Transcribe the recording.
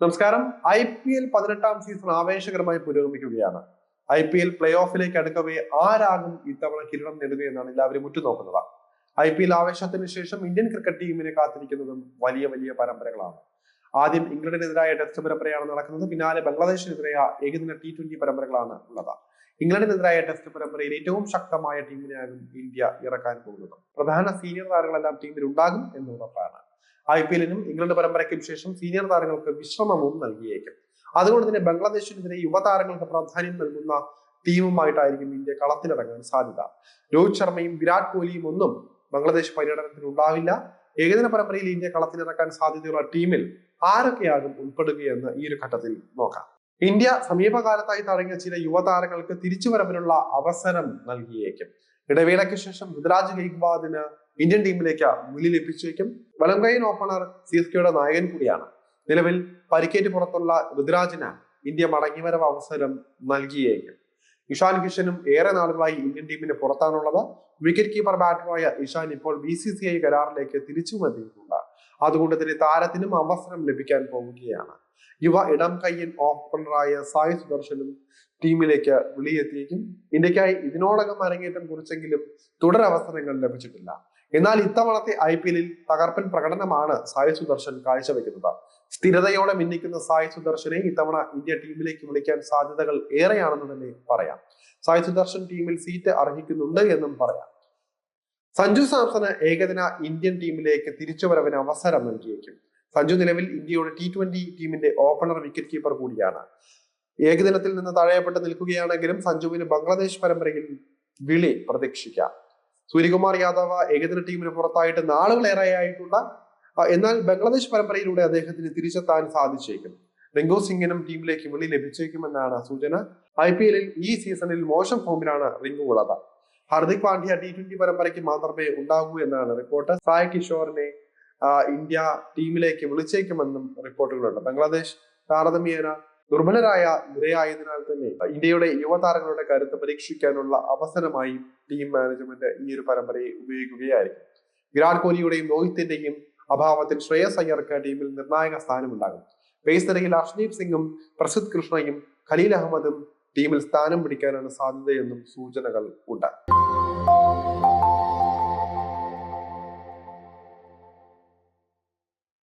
നമസ്കാരം. I P L പതിനെട്ടാം season ആവേശകരമായി പുരോഗമിക്കുകയാണ്. ഐ പി എൽ പ്ലേ ഓഫിലേക്ക് അടുക്കവേ ആരാകും ഇത്തവണ കിരീടം നേടുകയെന്നാണ് എല്ലാവരും ഉറ്റുനോക്കുന്നത്. ഐ പി എൽ ആവേശത്തിന് ശേഷം ഇന്ത്യൻ ക്രിക്കറ്റ് ടീമിനെ കാത്തിരിക്കുന്നതും വലിയ വലിയ പരമ്പരകളാണ്. ആദ്യം ഇംഗ്ലണ്ടിനെതിരായ ടെസ്റ്റ് പരമ്പരയാണ് നടക്കുന്നത്. പിന്നാലെ ബംഗ്ലാദേശിനെതിരായ ഏകദിന ടി ട്വന്റി പരമ്പരകളാണ് ഉള്ളത്. ഇംഗ്ലണ്ടിനെതിരായ ടെസ്റ്റ് പരമ്പരയിൽ ഏറ്റവും ശക്തമായ ടീമിനെയാകും ഇന്ത്യ ഇറക്കാൻ പോകുന്നത്. പ്രധാന സീനിയർ താരങ്ങളെല്ലാം ടീമിൽ ഉണ്ടാകും എന്ന് ഉറപ്പാണ് ഐ പി എല്ലിനും ഇംഗ്ലണ്ട് പരമ്പരയ്ക്കും ശേഷം സീനിയർ താരങ്ങൾക്ക് വിശ്രമവും നൽകിയേക്കും. അതുകൊണ്ട് തന്നെ ബംഗ്ലാദേശിനെതിരെ യുവതാരങ്ങൾക്ക് പ്രാധാന്യം നൽകുന്ന ടീമുമായിട്ടായിരിക്കും ഇന്ത്യ കളത്തിലിറങ്ങാൻ സാധ്യത. രോഹിത് ശർമ്മയും വിരാട് കോഹ്ലിയും ഒന്നും ബംഗ്ലാദേശ് പര്യടനത്തിൽ ഉണ്ടാവില്ല. ഏകദിന പരമ്പരയിൽ ഇന്ത്യ കളത്തിലിറക്കാൻ സാധ്യതയുള്ള ടീമിൽ ആരൊക്കെയാകും ഉൾപ്പെടുകയെന്ന് ഈ ഒരു ഘട്ടത്തിൽ നോക്കാം. ഇന്ത്യ സമീപകാലത്തായി തടങ്ങിയ ചില യുവതാരങ്ങൾക്ക് തിരിച്ചുവരവിനുള്ള അവസരം നൽകിയേക്കും. ഇടവേളയ്ക്ക് ശേഷം ഋതുരാജ് ഗെയ്ക്വാദിന് ഇന്ത്യൻ ടീമിലേക്ക് മുന്നിൽ ലഭിച്ചേക്കും വലംകൈൻ ഓപ്പണർ സി എസ് കെയുടെ നായകൻ കൂടിയാണ്. നിലവിൽ പരിക്കേറ്റ് പുറത്തുള്ള ഋതുരാജിന് ഇന്ത്യ മടങ്ങിവരവ് അവസരം നൽകിയേക്കും. ഇഷാൻ കിഷനും ഏറെ നാളുകളായി ഇന്ത്യൻ ടീമിന് പുറത്താണുള്ളത്. വിക്കറ്റ് കീപ്പർ ബാറ്ററായ ഇഷാൻ ഇപ്പോൾ ബി സി സി ഐ കരാറിലേക്ക് തിരിച്ചുമെത്തിയിട്ടുണ്ട് അതുകൊണ്ട് തന്നെ താരത്തിനും അവസരം ലഭിക്കാൻ പോവുകയാണ്. യുവ ഇടം കയ്യൻ ഓപ്പണറായ സായി സുദർശനും ടീമിലേക്ക് വിളിയെത്തിയേക്കും. ഇന്ത്യക്കായി ഇതിനോടകം അരങ്ങേറ്റം കുറിച്ചെങ്കിലും തുടരവസരങ്ങൾ ലഭിച്ചിട്ടില്ല. എന്നാൽ ഇത്തവണത്തെ ഐ പി എല്ലിൽ തകർപ്പൻ പ്രകടനമാണ് സായി സുദർശൻ കാഴ്ചവെക്കുന്നത്. സ്ഥിരതയോടെ മിന്നിക്കുന്ന സായി സുദർശനെ ഇത്തവണ ഇന്ത്യ ടീമിലേക്ക് വിളിക്കാൻ സാധ്യതകൾ ഏറെയാണെന്ന് തന്നെ പറയാം. സായി സുദർശൻ ടീമിൽ സീറ്റ് അർഹിക്കുന്നുണ്ട് എന്നും പറയാം. സഞ്ജു സാംസണ് ഏകദിന ഇന്ത്യൻ ടീമിലേക്ക് തിരിച്ചുവരവിന് അവസരം നൽകിയേക്കും. സഞ്ജു നിലവിൽ ഇന്ത്യയുടെ ടി ട്വന്റി ടീമിന്റെ ഓപ്പണർ വിക്കറ്റ് കീപ്പർ കൂടിയാണ്. ഏകദിനത്തിൽ നിന്ന് തഴയപ്പെട്ട് നിൽക്കുകയാണെങ്കിലും സഞ്ജുവിന് ബംഗ്ലാദേശ് പരമ്പരയിൽ വിളി പ്രതീക്ഷിക്കാം. സൂര്യകുമാർ യാദവ് ഏകദിന ടീമിന് പുറത്തായിട്ട് നാളുകളേറെ ആയിട്ടുള്ള എന്നാൽ ബംഗ്ലാദേശ് പരമ്പരയിലൂടെ അദ്ദേഹത്തിന് തിരിച്ചെത്താൻ സാധിച്ചേക്കും. റിങ്കോ സിംഗിനും ടീമിലേക്ക് വിളി ലഭിച്ചേക്കുമെന്നാണ് സൂചന. ഐ പി എല്ലിൽ ഈ സീസണിൽ മോശം ഫോമിലാണ് റിങ്കു ഉള്ളത്. ഹർദിക് പാണ്ഡ്യ ടി ട്വന്റി പരമ്പരയ്ക്ക് മാത്രമേ ഉണ്ടാകൂ എന്നാണ് റിപ്പോർട്ട് സായ് കിഷോറിനെ ഇന്ത്യ ടീമിലേക്ക് വിളിച്ചേക്കുമെന്നും റിപ്പോർട്ടുകളുണ്ട് ബംഗ്ലാദേശ് താരതമ്യേന ദുർബലരായ നിരയായതിനാൽ തന്നെ ഇന്ത്യയുടെ യുവതാരങ്ങളുടെ കരുത്ത് പരീക്ഷിക്കാനുള്ള അവസരമായി ടീം മാനേജ്മെന്റ് ഈ ഒരു പരമ്പരയെ ഉപയോഗിക്കുകയായിരിക്കും. വിരാട് കോഹ്ലിയുടെയും രോഹിത്തിന്റെയും അഭാവത്തിൽ ശ്രേയസ് അയ്യർക്ക് ടീമിൽ നിർണായക സ്ഥാനമുണ്ടാകും. പേസ് നിരയിൽ അർഷ്ദീപ് സിംഗും പ്രസിദ് കൃഷ്ണയും ഖലീൽ അഹമ്മദും ടീമിൽ സ്ഥാനം പിടിക്കാനാണ് സാധ്യതയെന്നും സൂചനകൾ ഉണ്ട്.